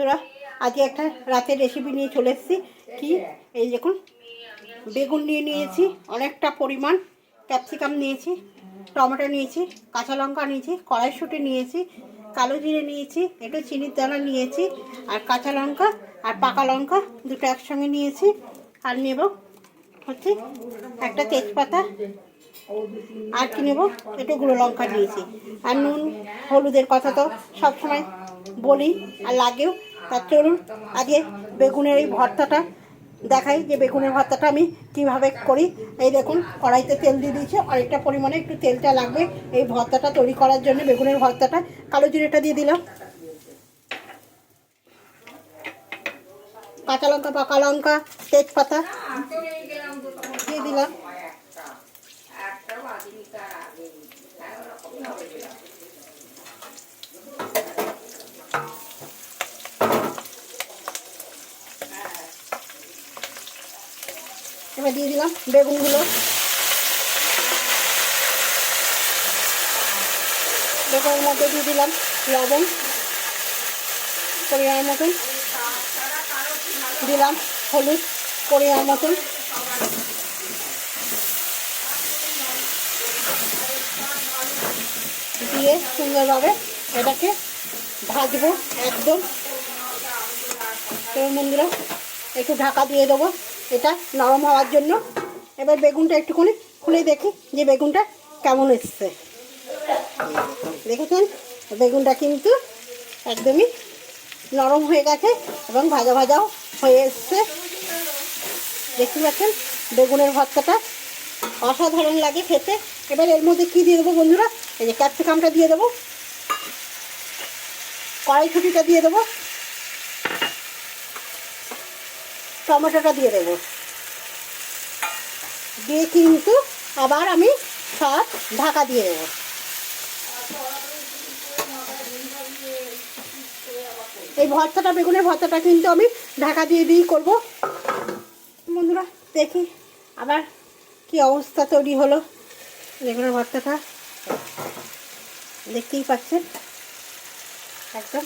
তোরা আজকে একটা রাতের রেসিপি নিয়ে চলে এসেছি। কি? এই দেখুন, বেগুন নিয়ে নিয়েছি, অনেকটা পরিমাণ। ক্যাপসিকাম নিয়েছি, টমেটো নিয়েছি, কাঁচা লঙ্কা নিয়েছি, কড়াইশুঁটি নিয়েছি, কালো জিরে নিয়েছি, একটু চিনির দানা নিয়েছি, আর কাঁচা লঙ্কা আর পাকা লঙ্কা দুটো একসঙ্গে নিয়েছি। আর নেব হচ্ছে একটা তেজপাতা, আর কি নেব? একটু গুঁড়ো লঙ্কা নিয়েছি। আর নুন, হলুদের কথা তো সবসময় বলি, আর লাগেও তার চলুন আগে বেগুনের এই ভর্তাটা দেখাই যে বেগুনের ভর্তাটা আমি কীভাবে করি। এই দেখুন, কড়াইতে তেল দিয়ে দিয়েছি, অনেকটা পরিমাণে একটু তেলটা লাগবে এই ভর্তাটা তৈরি করার জন্য, বেগুনের ভর্তাটা। কালো জিরেটা দিয়ে দিলাম। কাঁচা লঙ্কা, পাকা লঙ্কা, তেজপাতা দিয়ে দিলাম। এবার দিয়ে দিলাম বেগুনগুলো। বেগুনের মধ্যে দিয়ে দিলাম লবণ পরিমাণ মতন। দিলাম হলুদ পরিমাণ মতন। দিয়ে সুন্দরভাবে এটাকে ভাজবো একদম। তো বন্ধুরা, একটু ঢাকা দিয়ে দেবো। এটা নরম হওয়ার জন্য। এবার বেগুনটা একটুখানি খুলে দেখি যে বেগুনটা কেমন এসছে। দেখেছেন? বেগুনটা কিন্তু একদমই নরম হয়ে গেছে এবং ভাজা ভাজাও হয়ে এসছে। দেখতে পাচ্ছেন? বেগুনের ভর্তাটা অসাধারণ লাগে খেতে। এবার এর মধ্যে কী দিয়ে দেবো বন্ধুরা? এই যে ক্যাপসিকামটা দিয়ে দেবো। কড়াইশুটিটা দিয়ে দেবো। টমেটোটা দিয়ে দেবো। দিয়ে কিন্তু আবার আমি সব ঢাকা দিয়ে দেবো। এই ভর্তাটা, বেগুনের ভর্তাটা কিন্তু আমি ঢাকা দিয়ে দিয়েই করব। বন্ধুরা, দেখি আবার কি অবস্থা তৈরি হলো বেগুনের ভর্তাটা। দেখতেই পাচ্ছেন? একদম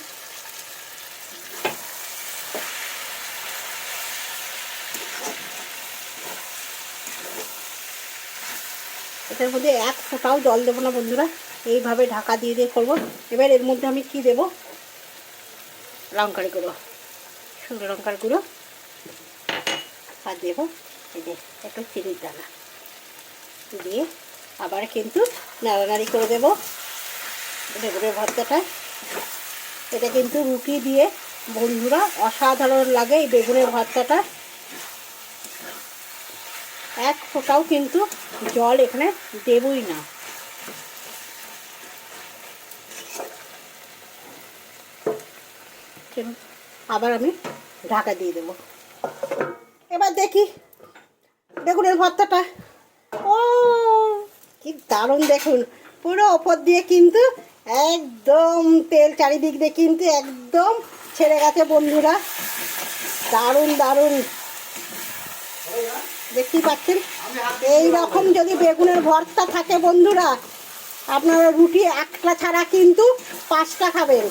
এটার মধ্যে এক ফোঁটাও জল দেবো না বন্ধুরা। এইভাবে ঢাকা দিয়ে দিয়ে করব। এবার এর মধ্যে আমি কি দেবো? লঙ্কার গুঁড়ো। শুকনো লঙ্কার গুঁড়ো। আর দেবো এই যে একটু চিনির দানা। দিয়ে আবার কিন্তু নাড়ানাড়ি করে দেবো। বেগুনের ভর্তাটা। এটা কিন্তু রুটি দিয়ে বন্ধুরা অসাধারণ লাগে এই বেগুনের ভর্তাটা। এক ফোঁটাও কিন্তু জল এখানে দেবই না। আবার আমি ঢাকা দিয়ে দেবো। এবার দেখি, বেগুনের ভর্তাটা। ও, কি দারুণ দেখুন। পুরো ওপর দিয়ে কিন্তু একদম তেল চারিদিক দিয়ে কিন্তু একদম ছেড়ে গেছে বন্ধুরা। দারুণ দারুণ। দেখতেই পাচ্ছেন? এই রকম যদি বেগুনের ভর্তা থাকে বন্ধুরা, আপনারা রুটি একটা ছাড়া কিন্তু পাঁচটা খাবেন।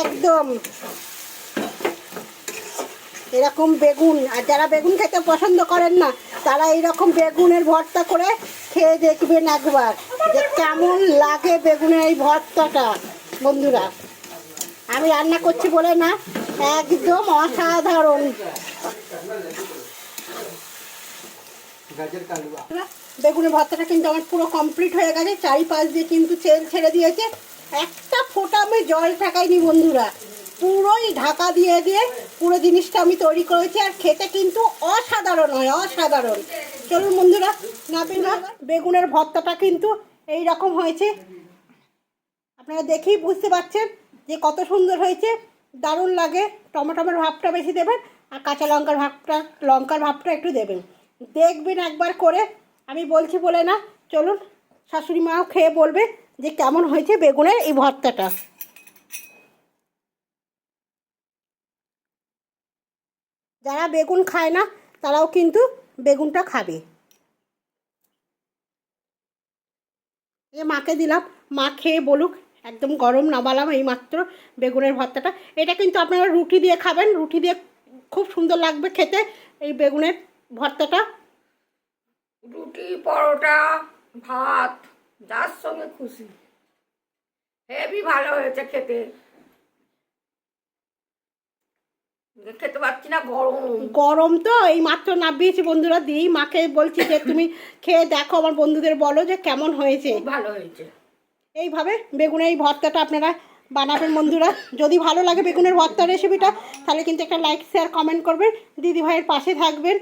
একদম। এরকম বেগুন, আর যারা বেগুন খেতে পছন্দ করেন না, তারা এইরকম বেগুনের ভর্তা করে খেয়ে দেখবেন একবার, যে কেমন লাগে বেগুনের এই ভর্তাটা, বন্ধুরা। আমি রান্না করছি বলে না, একদম অসাধারণ। বেগুনের ভর্তাটা কিন্তু আমার পুরো কমপ্লিট হয়ে গেছে, চারিপাশ দিয়ে কিন্তু ছেড়ে দিয়েছে। একটা ফোঁটা আমি জল ঠাকাইনি বন্ধুরা। পুরোই ঢাকা দিয়ে দিয়ে পুরো জিনিসটা আমি তৈরি করেছি আর খেতে কিন্তু অসাধারণ হয়, অসাধারণ। চলুন বন্ধুরা না বেগুন বেগুনের ভর্তাটা কিন্তু এই রকম হয়েছে। আপনারা দেখেই বুঝতে পারছেন যে কত সুন্দর হয়েছে। দারুণ লাগে। টমেটোমের ভাবটা বেশি দেবেন আর কাঁচা লঙ্কার ভাবটা লঙ্কার ভাবটা একটু দেবেন। দেখবেন একবার করে। আমি বলছি বলে না, চলুন শাশুড়ি মাও খেয়ে বলবে যে কেমন হয়েছে বেগুনের এই ভর্তাটা। যারা বেগুন খায় না, তারাও কিন্তু বেগুনটা খাবে। এ মাকে দিলাম, মা খেয়ে বলুক, একদম গরম নামালাম এই মাত্র বেগুনের ভর্তাটা। এটা কিন্তু আপনারা রুটি দিয়ে খাবেন, রুটি দিয়ে খুব সুন্দর লাগবে খেতে, এই বেগুনের। ভর্তাটা? রুটি পরোটা ভাত যার সঙ্গে খুশি। হেভি ভালো হয়েছে খেতে। খেতে পাচ্ছি না গরম। গরম তো এই মাত্র নাবিয়েছি বন্ধুরা দিয়েই মাকে বলছি যে তুমি খেয়ে দেখো আমার বন্ধুদের বলো যে কেমন হয়েছে। ভালো হয়েছে। এইভাবে বেগুনের এই ভর্তাটা আপনারা বানাবেন বন্ধুরা। যদি ভালো লাগে বেগুনের ভর্তা রেসিপিটা তাহলে কিন্তু একটা লাইক শেয়ার কমেন্ট করবেন। দিদি ভাইয়ের পাশে থাকবেন।